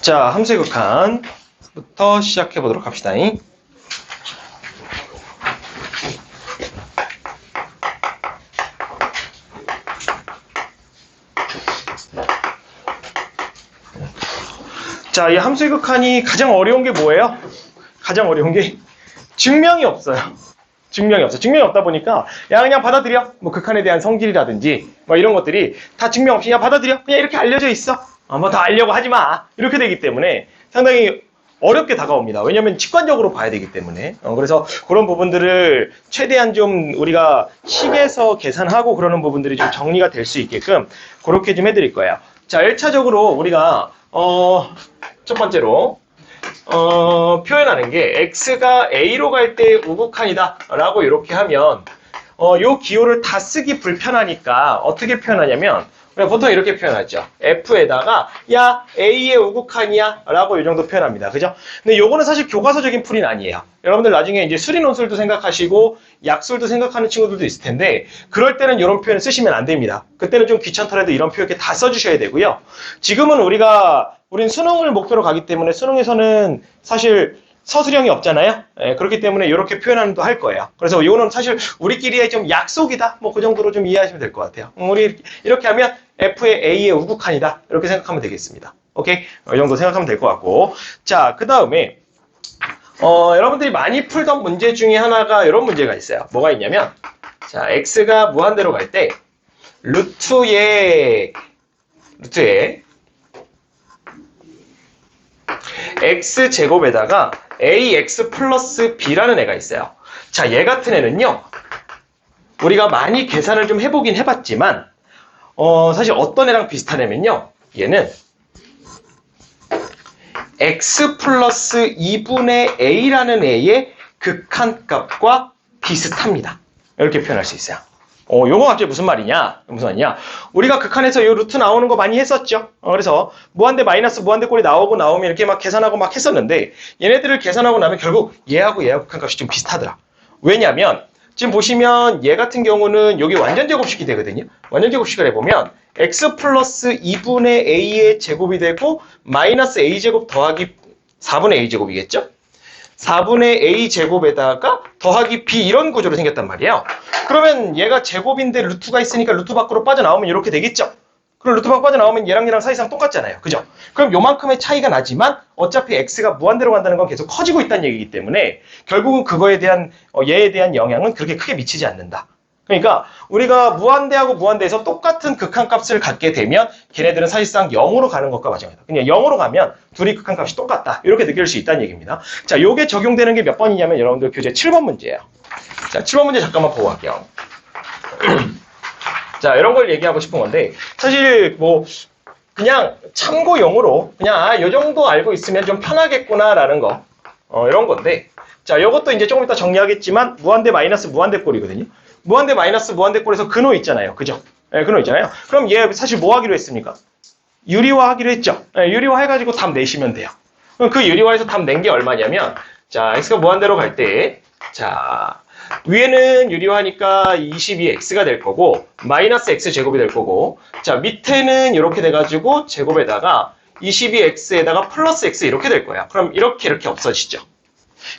자, 함수의 극한부터 시작해 보도록 합시다. 자, 이 함수의 극한이 가장 어려운 게 뭐예요? 가장 어려운 게 증명이 없어요. 증명이 없어. 증명이 없다 보니까 야 그냥 받아들여. 뭐 극한에 대한 성질이라든지 뭐 이런 것들이 다 증명 없이 그냥 받아들여. 그냥 이렇게 알려져 있어. 어, 뭐다 알려고 하지 마. 이렇게 되기 때문에 상당히 어렵게 다가옵니다. 왜냐하면 직관적으로 봐야 되기 때문에. 어, 그래서 그런 부분들을 최대한 좀 우리가 식에서 계산하고 그러는 부분들이 좀 정리가 될 수 있게끔 그렇게 좀 해드릴 거예요. 자, 1차적으로 우리가 어, 첫 번째로 어, 표현하는 게 x가 a로 갈 때 우극한이다 라고 이렇게 하면 어, 요 기호를 다 쓰기 불편하니까 어떻게 표현하냐면 보통 이렇게 표현하죠. f에다가 야 a의 우극한이야 라고 이 정도 표현합니다. 그죠? 근데 요거는 사실 교과서적인 풀이는 아니에요. 여러분들 나중에 이제 수리 논술도 생각하시고 약술도 생각하는 친구들도 있을 텐데 그럴 때는 이런 표현을 쓰시면 안 됩니다. 그때는 좀 귀찮더라도 이런 표현 이렇게 다 써주셔야 되고요. 지금은 우리가 우린 수능을 목표로 가기 때문에 수능에서는 사실 서술형이 없잖아요. 예, 그렇기 때문에 이렇게 표현하는 도 할 거예요. 그래서 이거는 사실 우리끼리의 좀 약속이다. 뭐 그 정도로 좀 이해하시면 될 것 같아요. 음, 우리 이렇게 하면 F의 A의 우극한이다. 이렇게 생각하면 되겠습니다. 오케이? 어, 이 정도 생각하면 될 것 같고. 자, 그 다음에 어, 여러분들이 많이 풀던 문제 중에 하나가 이런 문제가 있어요. 뭐가 있냐면 자, x가 무한대로 갈 때 루트의 루트의 x제곱에다가 ax 플러스 b라는 애가 있어요. 자, 얘 같은 애는요. 우리가 많이 계산을 좀 해보긴 해봤지만 어, 사실 어떤 애랑 비슷한 애면요. 얘는 x 플러스 2분의 a라는 애의 극한값과 비슷합니다. 이렇게 표현할 수 있어요. 어, 요거 갑자기 무슨 말이냐? 무슨 말이냐? 우리가 극한에서 요 루트 나오는 거 많이 했었죠? 어, 그래서 무한대 마이너스 무한대 꼴이 나오고 나오면 이렇게 막 계산하고 막 했었는데 얘네들을 계산하고 나면 결국 얘하고 얘하고 극한값이 좀 비슷하더라. 왜냐면 지금 보시면 얘 같은 경우는 여기 완전 제곱식이 되거든요. 완전 제곱식을 해보면 x 플러스 2분의 a의 제곱이 되고 마이너스 a 제곱 더하기 4분의 a 제곱이겠죠? 4분의 a 제곱에다가 더하기 b 이런 구조로 생겼단 말이에요. 그러면 얘가 제곱인데 루트가 있으니까 루트 밖으로 빠져나오면 이렇게 되겠죠? 그럼 루트 밖으로 빠져나오면 얘랑 얘랑 사이상 똑같잖아요. 그죠? 그럼 요만큼의 차이가 나지만 어차피 x가 무한대로 간다는 건 계속 커지고 있다는 얘기이기 때문에 결국은 그거에 대한 어, 얘에 대한 영향은 그렇게 크게 미치지 않는다. 그러니까 우리가 무한대하고 무한대에서 똑같은 극한값을 갖게 되면 걔네들은 사실상 0으로 가는 것과 마찬가지다. 그냥 0으로 가면 둘이 극한값이 똑같다. 이렇게 느낄 수 있다는 얘기입니다. 자, 요게 적용되는 게 몇 번이냐면 여러분들 교재 7번 문제예요. 자, 7번 문제 잠깐만 보고 갈게요. 자, 이런 걸 얘기하고 싶은 건데 사실 뭐 그냥 참고용으로 그냥 아, 요 정도 알고 있으면 좀 편하겠구나라는 거 어, 이런 건데 자, 이것도 이제 조금 이따 정리하겠지만 무한대 마이너스 무한대 꼴이거든요. 무한대 마이너스 무한대 꼴에서 근호 있잖아요. 그죠? 예, 근호 있잖아요. 그럼 얘 사실 뭐 하기로 했습니까? 유리화 하기로 했죠. 예, 유리화 해가지고 답 내시면 돼요. 그럼 그 유리화에서 답 낸 게 얼마냐면 자, x가 무한대로 갈 때 자, 위에는 유리화니까 22x가 될 거고 마이너스 x 제곱이 될 거고 자, 밑에는 이렇게 돼가지고 제곱에다가 22x에다가 플러스 x 이렇게 될 거야. 그럼 이렇게 이렇게 없어지죠.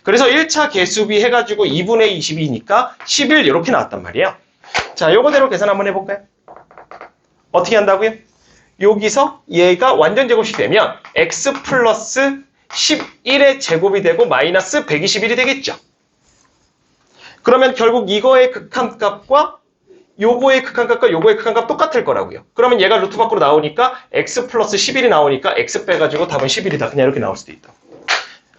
그래서 1차 개수비 해가지고 2분의 22니까 11 이렇게 나왔단 말이에요. 자, 요거대로 계산 한번 해볼까요? 어떻게 한다고요? 여기서 얘가 완전 제곱이 되면 x 플러스 11의 제곱이 되고 마이너스 121이 되겠죠. 그러면 결국 이거의 극한값과 요거의 극한값과 요거의 극한값 똑같을 거라고요. 그러면 얘가 루트 밖으로 나오니까 x 플러스 11이 나오니까 x 빼가지고 답은 11이다. 그냥 이렇게 나올 수도 있다.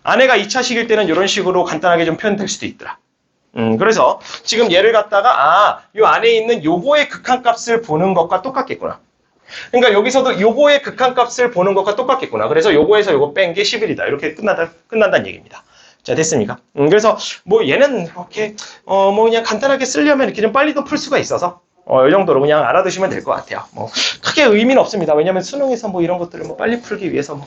아내가 2차식일 때는 이런 식으로 간단하게 좀 표현될 수도 있더라. 음, 그래서 지금 얘를 갖다가 아, 요 안에 있는 요거의 극한값을 보는 것과 똑같겠구나. 그러니까 여기서도 요거의 극한값을 보는 것과 똑같겠구나. 그래서 요거에서 요거 뺀 게 11이다. 이렇게 끝난다, 끝난다는 얘기입니다. 자, 됐습니까? 음, 그래서 뭐 얘는 이렇게 어, 뭐 그냥 간단하게 쓰려면 이렇게 좀 빨리도 풀 수가 있어서 어, 이 정도로 그냥 알아두시면 될 것 같아요. 뭐, 크게 의미는 없습니다. 왜냐면 수능에서 뭐 이런 것들을 뭐 빨리 풀기 위해서 뭐,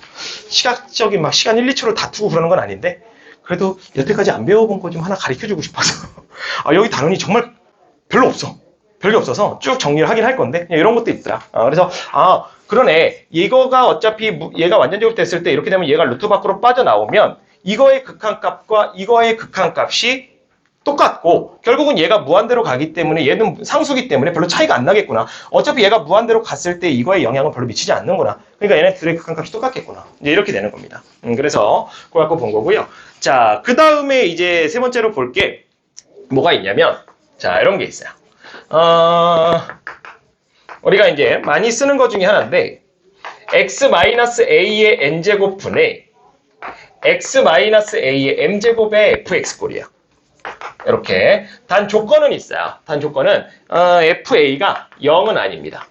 시각적인 막 시간 1, 2초를 다투고 그러는 건 아닌데, 그래도 여태까지 안 배워본 거 좀 하나 가르쳐 주고 싶어서. 아, 여기 단원이 정말 별로 없어. 별게 없어서 쭉 정리를 하긴 할 건데 이런 것도 있더라. 아, 그래서 아 그러네 이거가 어차피 무- 얘가 완전 제곱됐을 때 이렇게 되면 얘가 루트 밖으로 빠져나오면 이거의 극한값과 이거의 극한값이 똑같고 결국은 얘가 무한대로 가기 때문에 얘는 상수기 때문에 별로 차이가 안 나겠구나. 어차피 얘가 무한대로 갔을 때 이거에 영향을 별로 미치지 않는구나. 그러니까 얘네 둘의 극한값이 똑같겠구나. 이제 이렇게 되는 겁니다. 음, 그래서 그거 갖고 본 거고요. 자, 그 다음에 이제 세 번째로 볼 게 뭐가 있냐면 자, 이런 게 있어요. 어, 우리가 이제 많이 쓰는 것 중에 하나인데 x-a의 n제곱 분의 x-a의 m제곱의 fx꼴이에요. 이렇게 단 조건은 있어요. 단 조건은 어, FA가 0은 아닙니다.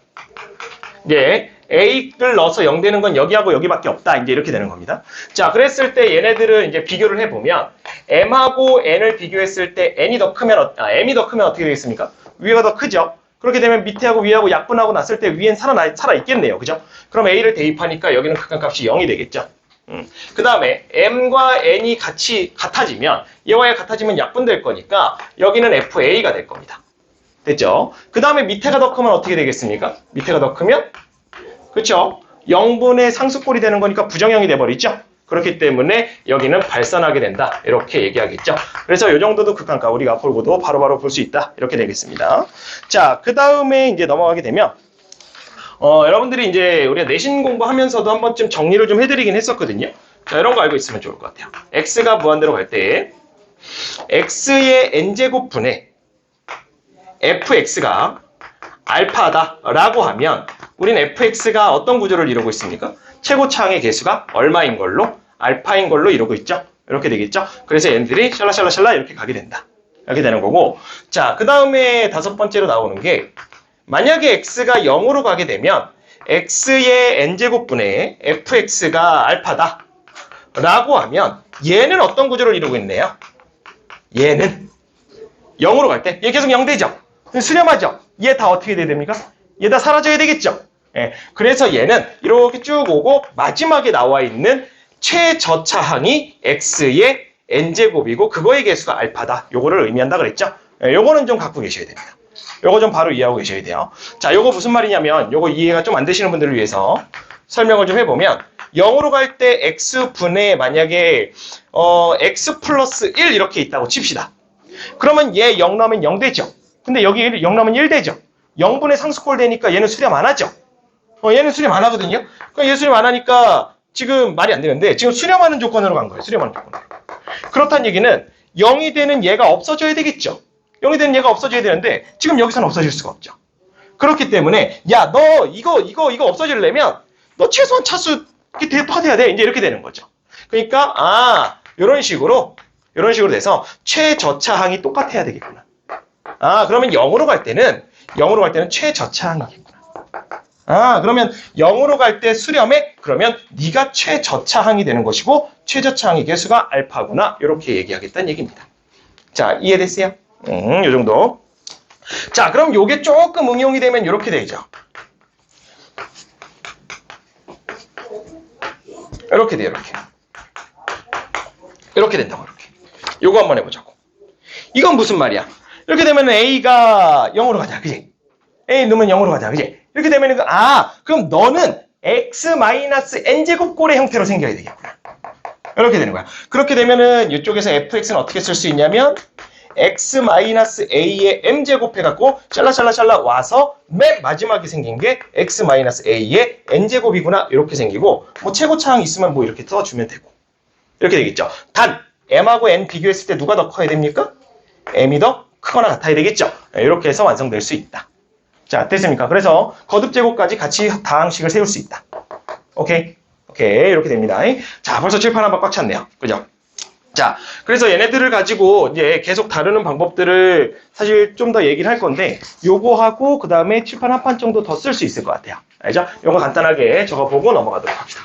이제 A를 넣어서 0 되는 건 여기하고 여기밖에 없다. 이제 이렇게 되는 겁니다. 자, 그랬을 때 얘네들을 이제 비교를 해보면 M하고 N을 비교했을 때 N이 더 크면 어- 아, M이 더 크면 어떻게 되겠습니까? 위가 더 크죠. 그렇게 되면 밑에하고 위하고 약분하고 났을 때 위엔 살아 살아 있겠네요. 그죠? 그럼 A를 대입하니까 여기는 극한값이 0이 되겠죠. 음. 그 다음에 m과 n이 같이 같아지면 얘와 같아지면 약분될 거니까 여기는 fa가 될 겁니다. 됐죠? 그 다음에 밑에가 더 크면 어떻게 되겠습니까? 밑에가 더 크면 그렇죠? 0분의 상수꼴이 되는 거니까 부정형이 돼버리죠? 그렇기 때문에 여기는 발산하게 된다. 이렇게 얘기하겠죠. 그래서 이 정도도 극한값 우리가 볼고도 바로바로 볼 수 있다. 이렇게 되겠습니다. 자, 그 다음에 이제 넘어가게 되면 어, 여러분들이 이제 우리가 내신 공부하면서도 한 번쯤 정리를 좀 해드리긴 했었거든요. 자, 이런 거 알고 있으면 좋을 것 같아요. x가 무한대로 갈 때 x의 n제곱 분의 fx가 알파다라고 하면 우린 fx가 어떤 구조를 이루고 있습니까? 최고차항의 개수가 얼마인 걸로? 알파인 걸로 이루고 있죠. 이렇게 되겠죠. 그래서 얘네들이 샬라샬라샬라 이렇게 가게 된다. 이렇게 되는 거고 자, 그 다음에 다섯 번째로 나오는 게 만약에 x가 0으로 가게 되면 x의 n제곱분의 fx가 알파다 라고 하면 얘는 어떤 구조를 이루고 있네요? 얘는 0으로 갈 때 얘 계속 0 되죠? 수렴하죠? 얘 다 어떻게 돼야 됩니까? 얘 다 사라져야 되겠죠? 예, 그래서 얘는 이렇게 쭉 오고 마지막에 나와 있는 최저차항이 x의 n제곱이고 그거의 개수가 알파다. 요거를 의미한다 그랬죠? 예, 요거는 좀 갖고 계셔야 됩니다. 요거 좀 바로 이해하고 계셔야 돼요. 자, 요거 무슨 말이냐면 요거 이해가 좀 안 되시는 분들을 위해서 설명을 좀 해보면 0으로 갈 때 x분의 만약에 어, x 플러스 1 이렇게 있다고 칩시다. 그러면 얘0 나오면 0 되죠. 근데 여기 0 나오면 1 되죠. 0분의 상수꼴 되니까 얘는 수렴 안 하죠. 어, 얘는 수렴 안 하거든요. 그러니까 얘 수렴 안 하니까 지금 말이 안 되는데 지금 수렴하는 조건으로 간 거예요. 수렴하는 조건으로. 그렇다는 얘기는 0이 되는 얘가 없어져야 되겠죠. 0이 되는 얘가 없어져야 되는데 지금 여기서는 없어질 수가 없죠. 그렇기 때문에 야 너 이거 이거 이거 없어지려면 너 최소한 차수 대입해야 돼. 이제 이렇게 되는 거죠. 그러니까 아 이런 식으로 이런 식으로 돼서 최저차항이 똑같아야 되겠구나. 아 그러면 0으로 갈 때는 0으로 갈 때는 최저차항이겠구나. 아 그러면 0으로 갈 때 수렴에 그러면 네가 최저차항이 되는 것이고 최저차항의 개수가 알파구나 이렇게 얘기하겠다는 얘기입니다. 자 이해됐어요? 음, 요 정도. 자 그럼 요게 조금 응용이 되면 이렇게 되죠. 이렇게 돼요 이렇게. 이렇게 된다고 이렇게. 요거 한번 해보자고. 이건 무슨 말이야? 이렇게 되면 A가 0으로 가자, 그지? A 넣으면 0으로 가자, 그지? 이렇게 되면, 아, 그럼 너는 x-n제곱 꼴의 형태로 생겨야 되겠구나. 이렇게 되는 거야. 그렇게 되면은 이쪽에서 fx는 어떻게 쓸 수 있냐면, x-a의 m제곱 해갖고, 샬라샬라샬라 와서, 맨 마지막에 생긴 게 x-a의 n제곱이구나. 이렇게 생기고, 뭐 최고차항 있으면 뭐 이렇게 써주면 되고. 이렇게 되겠죠. 단, m하고 n 비교했을 때 누가 더 커야 됩니까? m이 더 크거나 같아야 되겠죠. 이렇게 해서 완성될 수 있다. 자, 됐습니까? 그래서 거듭 제곱까지 같이 다항식을 세울 수 있다. 오케이? 오케이. 이렇게 됩니다. 자, 벌써 칠판 한번 꽉 찼네요. 그죠? 자, 그래서 얘네들을 가지고 이제 계속 다루는 방법들을 사실 좀 더 얘기를 할 건데, 요거하고 그 다음에 칠판 한 판 정도 더 쓸 수 있을 것 같아요. 알죠? 요거 간단하게 적어보고 넘어가도록 합시다.